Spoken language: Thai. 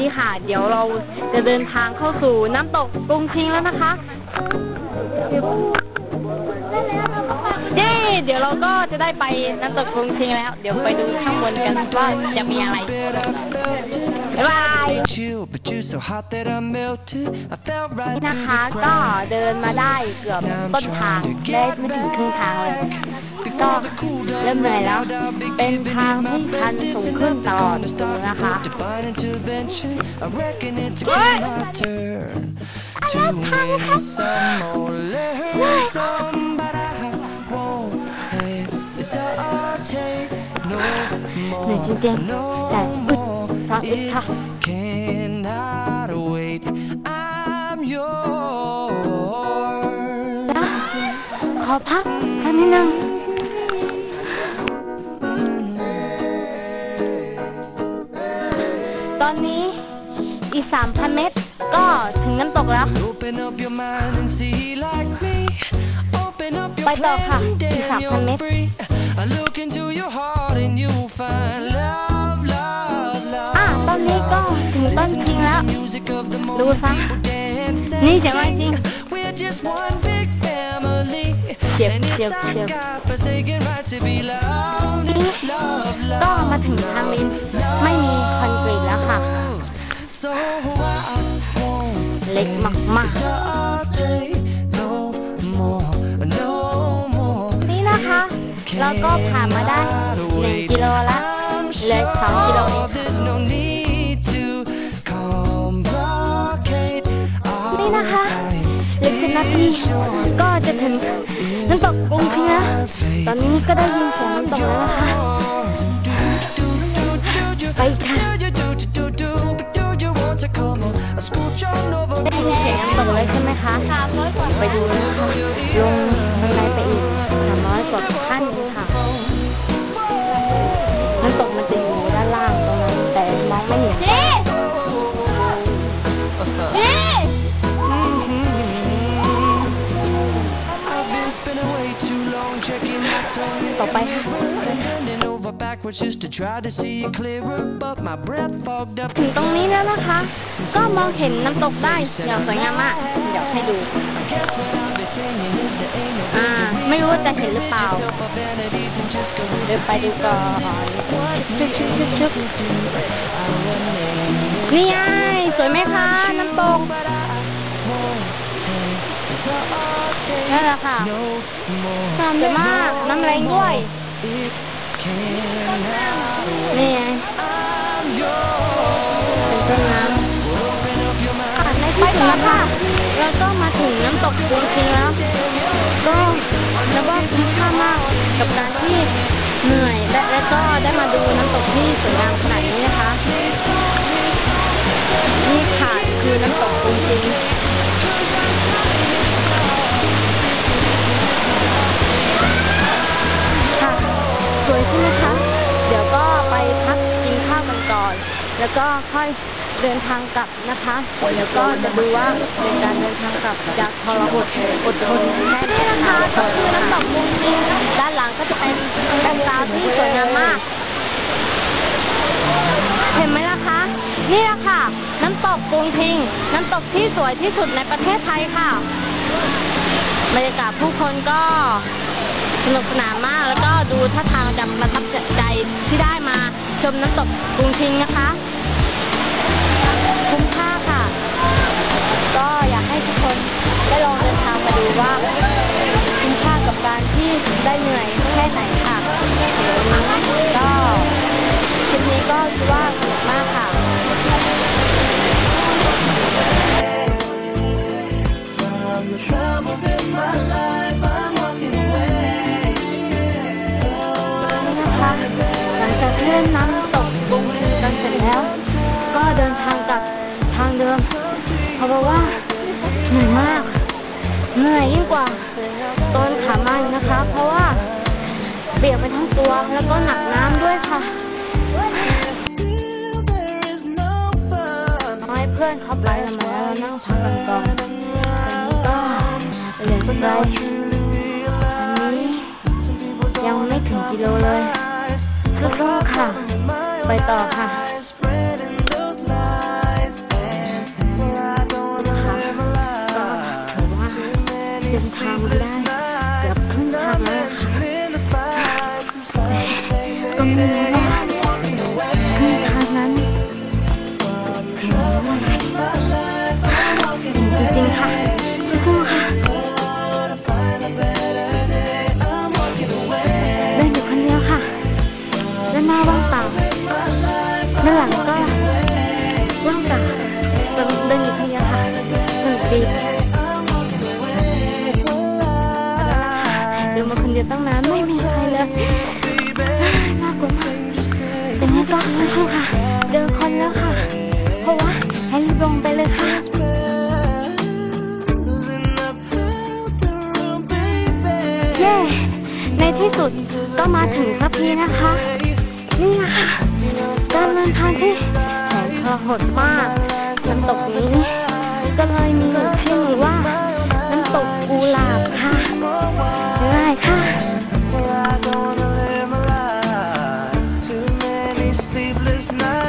ดีค่ะ เดี๋ยวเราจะเดินทางเข้าสู่น้ำตกกรุงชิงแล้วนะคะ เย้ เดี๋ยวเราก็จะได้ไปน้ำตกกรุงชิงแล้ว เดี๋ยวไปดูข้างบนกันว่าจะมีอะไร บ๊ายบายนี่นะคะก็เดินมาได้เกือบต้นทางได้ไม่ถึงครึ่งทางเลย ก็ Before the cool เริ่ม down เหนื่อยแล้ว round, I'll be เป็น giving ทาง it my ที่ชัน best. สู This ง and ขึ้น nothing's ตลอด gonna stop me นะคะ with divine intervention. I reckon it's a What? my turn to win some or learn some, but I won't hesitate no เหนื่อย more, จริงๆ no แต่อึด more. เพราะอึด It ค่ะ cannot wait. I'm yours. ขอพักแป๊บนิดนึง ตอนนี้อีก3,000เมตร ก็ถึงน้ำตกแล้ว Open up your mind and see like me. Open up your ไปต่อ plans ค่ะ and อีก damn 3,000เม you're ตร free. I look into your heart and you'll find love, love, love. อะตอนนี้ก็ถึงต้นชิงแล้ว Music of the ดู moment ซะ people dance นี่ and เสียงอะไรจริง sing. We're just one big family. เจ็บ And เจ็ it's บ our เจ็บ God-forsaken right to be loved, love, ก็ love. มาถึงทางเลนไม่มีคอนกรีตแล้วค่ะ So I won't เล็กมาก hesitate no more, no more. ๆนี่นะคะ เราก็ผ่านมาได้ 1 กิโลละเหลือ2กิโลเอง There's no need to complicate นี่ our นะคะ นาทีก็จะถึงน้ำตกกรุงพิงแล้วตอนนี้ก็ได้ยินเสียงน้ำตกแล้วนะคะไปค่ะได้ยินเสียงน้ำตกเลยใช่ไหมคะไปดูลงข้างในไป I've been spending way too long checking my tongue in ต่อ the ไปค่ะ mirror and bending over backwards just to try to see it clearer, but my breath fogged up. ถึงตรงนี้แล้วนะคะ ก็มองเห็นน้ำตกได้อย่างสวยงามมาก เดี๋ยวให้ดู I guess what I've been saying is there ain't no อ่า ไม่รู้ว่าจะเห็นหรือเปล่า yourself of vanities and just go with เดิ the นไปดูก่อน seasons. It's what we aim to do. Our name is นี่ไงสวยไหมคะน้ำตก but I won't hesitate นั่นแหละค่ะ no more. สวยมากน้ำแรงด้วย It cannot นี่ wait. ไง I'm เป็นต้น yours. น้ำ Open up your mind. อะในที่สุดค่ะแล้วก็มาถึงน้ำตกจริงๆแล้วก็แล้วก็คุ้มค่ามากกับการที่เหนื่อยและแล้วก็ได้มาดูน้ำตกที่สวยงามขนาดนี้นะคะ นี่ค่ะคือน้ำตกจริงๆ แล้วก็ค่อยเดินทางกลับนะคะเดี๋ยวก็จะดูว่าเป็นการเดินทางกลับจากทรหดอดทนแค่ไหนนะคะก็คือน้ำตกมุงจริงด้านหลังก็จะเป็นแบ็คกาที่สวยงามมาก เห็นไหมล่ะคะนี่แหละค่ะ น้ำตกกรุงทิง น้ำตกที่สวยที่สุดในประเทศไทยค่ะบรรยากาศผู้คนก็สนุกสนานมากแล้วก็ดูท่าทางจะประทับใจที่ได้มา ชมน้ำตกกรุงทิงนะคะคุ้มค่าค่ะ ก็อยากให้ทุกคนได้ลองเดินทางมาดูว่าคุ้มค่ากับการที่ได้เหนื่อยแค่ไหนค่ะก็คลิปนี้ก็คิดว่าสนุกมากค่ะ เพราะว่าเหนื่อยมากเหนื่อยยิ่งกว่าตอนขามาอีกนะคะ เพราะว่าเปียกไปทั้งตัวแล้วก็หนักน้ำด้วยค่ะน้อยเพื่อนเขาไปทำไมแล้วเรานั่งพักกันก่อนก็ไปเรียนกุญแจ Truly realize some people ยังไม่ถึงกิโลเลย eyes. สู้ๆค่ะ ไปต่อค่ะ นทางมาได้กือบครึ่งทางแล้วค่ะก็ไม่รู้ว่าครึ่งทางนั้นถึงเมื่อไหร่จริงค่ะสู้ค่ะเดินอยู่คนเดียวค่ะด้านหน้าว่างเปล่าด้านหลังก็ว่างเปล่าเดินเดินอยู่คนเดียวค่ะสนุกดี แต่นี่ก็สู้ๆค่ะ เจอคนแล้วค่ะ เพราะว่าให้รีบลงไปเลยค่ะเย้ในที่สุดก็มาถึงสักทีนะคะ นี่นะคะการเดินทางที่แสนทรหดมากน้ำตกนี้ก็เลยมีชื่อว่าน้ำตกกุหลาบค่ะง่ายค่ะ sleepless night.